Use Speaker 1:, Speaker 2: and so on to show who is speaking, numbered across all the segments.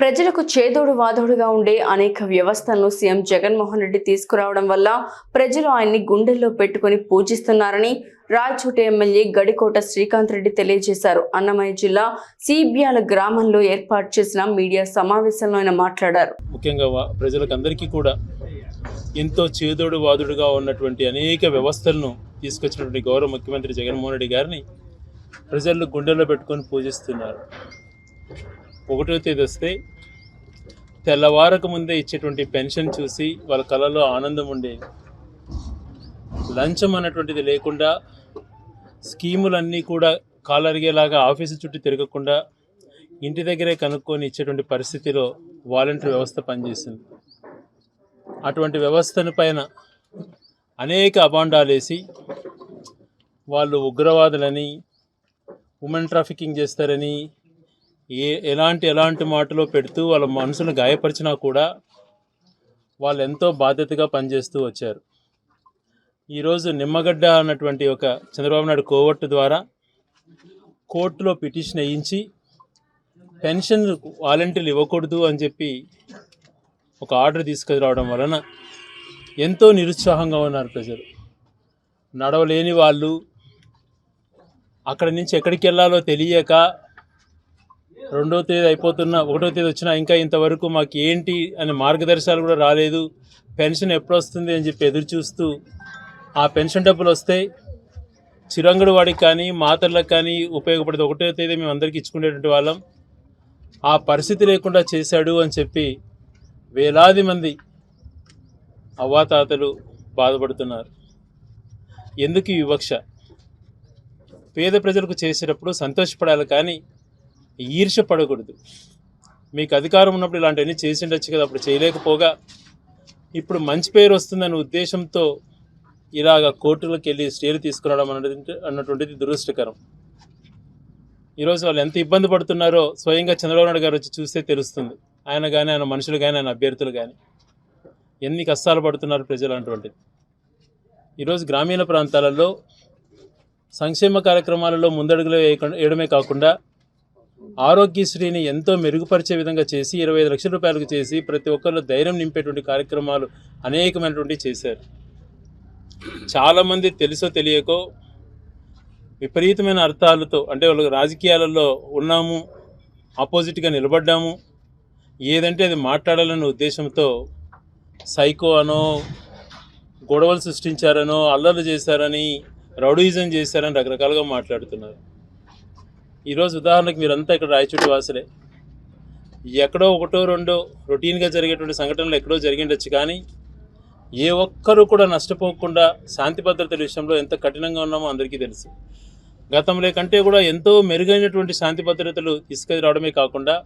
Speaker 1: ప్రజలకు చేదోడు వాదోడుగా ఉండే అనేక వ్యవస్థలను సీఎం జగన్మోహన్ రెడ్డి తీసుకురావడం వల్ల ప్రజలు ఆయన్ని గుండెల్లో పెట్టుకుని పూజిస్తున్నారని రాయచూట ఎమ్మెల్యే గడికోట శ్రీకాంత్ రెడ్డి తెలియజేశారు. అన్నమయ్య జిల్లా సిబిఆల గ్రామంలో ఏర్పాటు చేసిన మీడియా సమావేశంలో ఆయన మాట్లాడారు.
Speaker 2: ముఖ్యంగా ప్రజలకందరికీ కూడా ఎంతో చేదోడు వాదుడుగా ఉన్నటువంటి అనేక వ్యవస్థలను తీసుకొచ్చినటువంటి గౌరవ ముఖ్యమంత్రి జగన్మోహన్ రెడ్డి గారిని ప్రజలు గుండెల్లో పెట్టుకొని పూజిస్తున్నారు. ఒకటో తేదీ వస్తే తెల్లవారక ముందే ఇచ్చేటువంటి పెన్షన్ చూసి వాళ్ళ కళలో ఆనందం ఉండేది లంచం అన్నటువంటిది లేకుండా స్కీములన్నీ కూడా కాలరిగేలాగా ఆఫీసు చుట్టూ తిరగకుండా ఇంటి దగ్గరే కనుక్కొని ఇచ్చేటువంటి పరిస్థితిలో వాలంటీర్ వ్యవస్థ పనిచేసింది. అటువంటి వ్యవస్థను పైన అనేక అబాండాలేసి వాళ్ళు ఉగ్రవాదులని ఉమెన్ ట్రాఫికింగ్ చేస్తారని ఏ ఎలాంటి ఎలాంటి మాటలో పెడుతూ వాళ్ళ మనసును గాయపరిచినా కూడా వాళ్ళు ఎంతో బాధ్యతగా పనిచేస్తూ వచ్చారు. ఈరోజు నిమ్మగడ్డ అన్నటువంటి ఒక చంద్రబాబు నాయుడు కోవర్టు ద్వారా కోర్టులో పిటిషన్ వేయించి పెన్షన్ వాలంటీర్లు ఇవ్వకూడదు అని చెప్పి ఒక ఆర్డర్ తీసుకురావడం వలన ఎంతో నిరుత్సాహంగా ఉన్నారు ప్రజలు. నడవలేని వాళ్ళు అక్కడి నుంచి ఎక్కడికి వెళ్ళాలో తెలియక రెండో తేదీ అయిపోతున్నా ఒకటో తేదీ వచ్చినా ఇంకా ఇంతవరకు మాకు ఏంటి అనే మార్గదర్శకాలు కూడా రాలేదు. పెన్షన్ ఎప్పుడు వస్తుంది అని చెప్పి ఎదురు చూస్తూ ఆ పెన్షన్ డబ్బులు వస్తే చిరంగుడు వాడికి కానీ మాతర్లకు కానీ ఉపయోగపడేది ఒకటో తేదీ మేము అందరికీ ఇచ్చుకునేటువంటి వాళ్ళం. ఆ పరిస్థితి లేకుండా చేశాడు అని చెప్పి వేలాది మంది అవ్వాతాతలు బాధపడుతున్నారు. ఎందుకు వివక్ష? పేద ప్రజలకు చేసేటప్పుడు సంతోషపడాలి కానీ ఈర్ష పడకూడదు మీకు అధికారం ఉన్నప్పుడు ఇలాంటివన్నీ చేసి ఉండొచ్చు కదా అప్పుడు చేయలేకపోగా. ఇప్పుడు మంచి పేరు వస్తుందనే ఉద్దేశంతో ఇలాగ కోర్టులకు వెళ్ళి స్టేలు తీసుకురావడం అన్నది అన్నటువంటిది దురదృష్టకరం. ఈరోజు వాళ్ళు ఎంత ఇబ్బంది పడుతున్నారో స్వయంగా చంద్రబాబు నాయుడు గారు వచ్చి చూస్తే తెలుస్తుంది. ఆయన కానీ ఆయన మనుషులు కానీ ఆయన అభ్యర్థులు కానీ ఎన్ని కష్టాలు పడుతున్నారు ప్రజలు అటువంటిది ఈరోజు గ్రామీణ ప్రాంతాలలో సంక్షేమ కార్యక్రమాలలో ముందడుగులు వేయకుండా వేయడమే కాకుండా ఆరోగ్యశ్రీని ఎంతో మెరుగుపరిచే విధంగా చేసి ఇరవై ఐదు లక్షల రూపాయలకు చేసి ప్రతి ఒక్కరిలో ధైర్యం నింపేటువంటి కార్యక్రమాలు అనేకమైనటువంటి చేశారు. చాలామంది తెలుసో తెలియకో విపరీతమైన అర్థాలతో అంటే వాళ్ళు రాజకీయాలలో ఉన్నాము ఆపోజిట్గా నిలబడ్డాము ఏదంటే అది మాట్లాడాలనే ఉద్దేశంతో సైకో అనో గొడవలు సృష్టించారనో అల్లర్లు చేశారని రౌడీజం చేశారని రకరకాలుగా మాట్లాడుతున్నారు. ఈరోజు ఉదాహరణకు మీరంతా ఇక్కడ రాయచూటి వాసులే. ఎక్కడో ఒకటో రెండో రొటీన్గా జరిగేటువంటి సంఘటనలు ఎక్కడో జరిగిండొచ్చు కానీ ఏ ఒక్కరూ కూడా నష్టపోకుండా శాంతి భద్రతల విషయంలో ఎంత కఠినంగా ఉన్నామో అందరికీ తెలుసు. గతంలో కంటే కూడా ఎంతో మెరుగైనటువంటి శాంతి భద్రతలు తీసుకురావడమే కాకుండా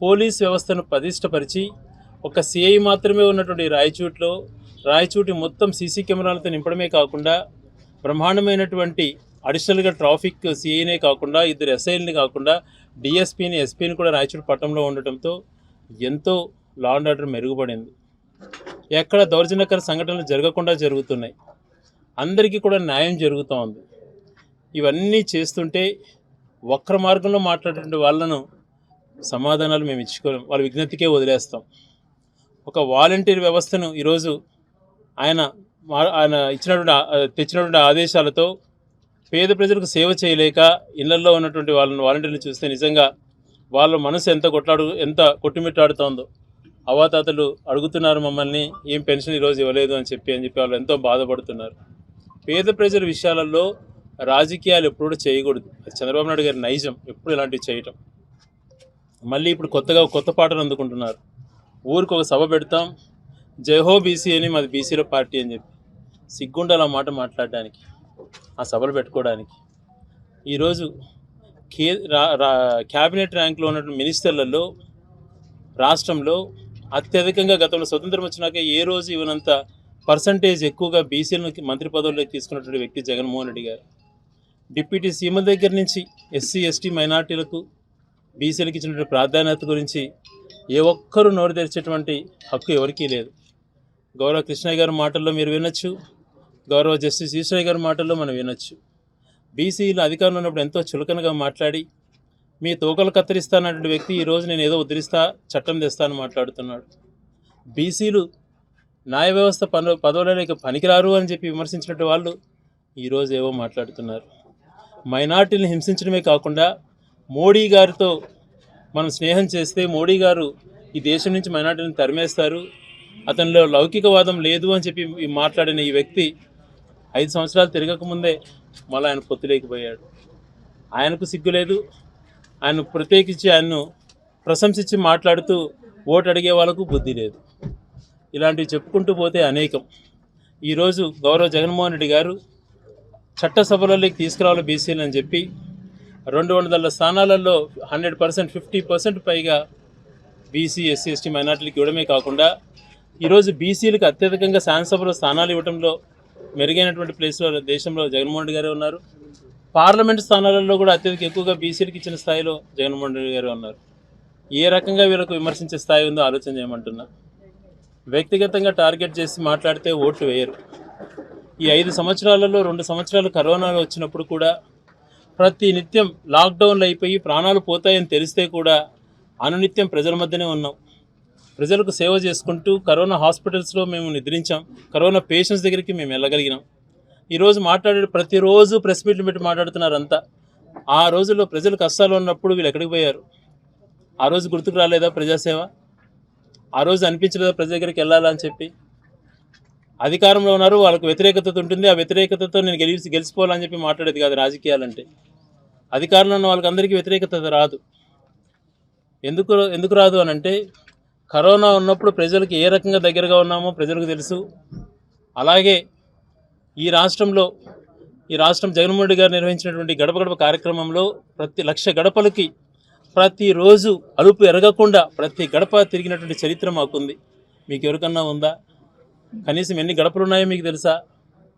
Speaker 2: పోలీస్ వ్యవస్థను పటిష్టపరిచి ఒక సిఐ మాత్రమే ఉన్నటువంటి రాయచూట్లో రాయచూటి మొత్తం సీసీ కెమెరాలతో నింపడమే కాకుండా బ్రహ్మాండమైనటువంటి అడిషనల్గా ట్రాఫిక్ సిఐనే కాకుండా ఇద్దరు ఎస్ఐల్ని కాకుండా డిఎస్పీని ఎస్పీని కూడా రాయచూటి పట్టణంలో ఉండటంతో ఎంతో లా అండ్ ఆర్డర్ మెరుగుపడింది. ఎక్కడ దౌర్జన్యకర సంఘటనలు జరగకుండా జరుగుతున్నాయి. అందరికీ కూడా న్యాయం జరుగుతూ ఉంది. ఇవన్నీ చేస్తుంటే వక్ర మార్గంలో మాట్లాడేటువంటి వాళ్ళను సమాధానాలు మేము ఇచ్చుకోలేం. వాళ్ళ విజ్ఞతకే వదిలేస్తాం. ఒక వాలంటీర్ వ్యవస్థను ఈరోజు ఆయన మా- ఆయన ఇచ్చినటువంటి తెచ్చినటువంటి ఆదేశాలతో పేద ప్రజలకు సేవ చేయలేక ఇళ్ళలో ఉన్నటువంటి వాళ్ళని వాలంటీర్ని చూస్తే నిజంగా వాళ్ళ మనసు ఎంత కొట్లాడు ఎంత కొట్టుమిట్టాడుతోందో. అవాతాతలు అడుగుతున్నారు మమ్మల్ని ఏం పెన్షన్ ఈరోజు ఇవ్వలేదు అని చెప్పి అని చెప్పి వాళ్ళు ఎంతో బాధపడుతున్నారు. పేద ప్రజల విషయాలలో రాజకీయాలు ఎప్పుడు కూడా చేయకూడదు. అది చంద్రబాబు నాయుడు గారి నైజం ఎప్పుడు ఇలాంటివి చేయటం. మళ్ళీ ఇప్పుడు కొత్తగా కొత్త పాటలు అందుకుంటున్నారు. ఊరికి ఒక సభ పెడతాం. జయహో బీసీ అని మాది బీసీల పార్టీ అని చెప్పి. సిగ్గుండాలి ఆ మాట మాట్లాడడానికి. ఆ సభలు పెట్టుకోవడానికి. ఈరోజు కే రా క్యాబినెట్ ర్యాంక్లో ఉన్నటువంటి మినిస్టర్లలో రాష్ట్రంలో అత్యధికంగా గతంలో స్వతంత్రం వచ్చినాక ఏ రోజు ఇవ్వనంత పర్సంటేజ్ ఎక్కువగా బీసీలను మంత్రి పదవుల్లోకి తీసుకున్నటువంటి వ్యక్తి జగన్మోహన్ రెడ్డి గారు. డిప్యూటీ సీఎం దగ్గర నుంచి ఎస్సీ ఎస్టీ మైనార్టీలకు బీసీలకు ఇచ్చినటువంటి ప్రాధాన్యత గురించి ఏ ఒక్కరూ నోరు తెరిచేటువంటి హక్కు ఎవరికీ లేదు. గౌరవ కృష్ణయ్య గారి మాటల్లో మీరు వినొచ్చు. గౌరవ జస్టిస్ ఈశ్వరయ్య గారి మాటల్లో మనం వినొచ్చు. బీసీలు అధికారంలో ఉన్నప్పుడు ఎంతో చులకనగా మాట్లాడి మీ తోకలు కత్తిరిస్తానటువంటి వ్యక్తి ఈరోజు నేను ఏదో ఉద్ధరిస్తా చట్టం తెస్తాను మాట్లాడుతున్నాడు. బీసీలు న్యాయ వ్యవస్థ పను ఇక పనికిరారు అని చెప్పి విమర్శించినట్టు వాళ్ళు ఈరోజు ఏవో మాట్లాడుతున్నారు. మైనార్టీని హింసించడమే కాకుండా మోడీ గారితో మనం స్నేహం చేస్తే మోడీ గారు ఈ దేశం నుంచి మైనార్టీని తరిమేస్తారు అతనిలో లౌకికవాదం లేదు అని చెప్పి మాట్లాడిన ఈ వ్యక్తి ఐదు సంవత్సరాలు తిరగకముందే మళ్ళీ ఆయన పొత్తులేకపోయాడు ఆయనకు సిగ్గు లేదు. ఆయన ప్రత్యేకించి ఆయన్ను ప్రశంసించి మాట్లాడుతూ ఓటు అడిగే వాళ్ళకు బుద్ధి లేదు. ఇలాంటివి చెప్పుకుంటూ పోతే అనేకం. ఈరోజు గౌరవ జగన్మోహన్ రెడ్డి గారు చట్టసభలలోకి తీసుకురావాలి బీసీలు అని చెప్పి రెండు వందల స్థానాలలో హండ్రెడ్ పర్సెంట్ ఫిఫ్టీ పర్సెంట్ పైగా బీసీ ఎస్సీ ఎస్టీ మైనార్టీలకు ఇవ్వడమే కాకుండా ఈరోజు బీసీలకు అత్యధికంగా శాసనసభలో స్థానాలు ఇవ్వడంలో మెరుగైనటువంటి ప్లేస్లో దేశంలో జగన్మోహన్ రెడ్డి గారే ఉన్నారు. పార్లమెంట్ స్థానాలలో కూడా అత్యధిక ఎక్కువగా బీసీలకు ఇచ్చిన స్థాయిలో జగన్మోహన్ రెడ్డి గారు ఉన్నారు. ఏ రకంగా వీళ్ళకు విమర్శించే స్థాయి ఉందో ఆలోచన చేయమంటున్నా. వ్యక్తిగతంగా టార్గెట్ చేసి మాట్లాడితే ఓట్లు వేయరు. ఈ ఐదు సంవత్సరాలలో రెండు సంవత్సరాలు కరోనా వచ్చినప్పుడు కూడా ప్రతి నిత్యం లాక్డౌన్లు అయిపోయి ప్రాణాలు పోతాయని తెలిస్తే కూడా అనునిత్యం ప్రజల మధ్యనే ఉన్నాం. ప్రజలకు సేవ చేసుకుంటూ కరోనా హాస్పిటల్స్లో మేము నిద్రించాం. కరోనా పేషెంట్స్ దగ్గరికి మేము వెళ్ళగలిగినాం. ఈరోజు మాట్లాడే ప్రతిరోజు ప్రెస్ మీట్లు పెట్టి మాట్లాడుతున్నారు అంతా ఆ రోజుల్లో ప్రజలు కష్టాలు ఉన్నప్పుడు వీళ్ళు ఎక్కడికి పోయారు? ఆ రోజు గుర్తుకు రాలేదా ప్రజాసేవ? ఆ రోజు అనిపించలేదా ప్రజల దగ్గరికి వెళ్ళాలని చెప్పి? అధికారంలో ఉన్నారు వాళ్ళకు వ్యతిరేకత ఉంటుంది. ఆ వ్యతిరేకతతో నేను గెలిచి గెలిచిపోవాలని చెప్పి మాట్లాడేది కాదు రాజకీయాలంటే. అధికారంలో ఉన్న వాళ్ళకి అందరికీ వ్యతిరేకత రాదు. ఎందుకు ఎందుకు రాదు అని అంటే కరోనా ఉన్నప్పుడు ప్రజలకు ఏ రకంగా దగ్గరగా ఉన్నామో ప్రజలకు తెలుసు. అలాగే ఈ రాష్ట్రంలో ఈ రాష్ట్రం జగన్మోహన్ రెడ్డి గారు నిర్వహించినటువంటి గడప గడప కార్యక్రమంలో ప్రతి లక్ష గడపలకి ప్రతిరోజు అలుపు ఎరగకుండా ప్రతి గడప తిరిగినటువంటి చరిత్ర మాకుంది. మీకు ఎవరికన్నా ఉందా? కనీసం ఎన్ని గడపలు ఉన్నాయో మీకు తెలుసా?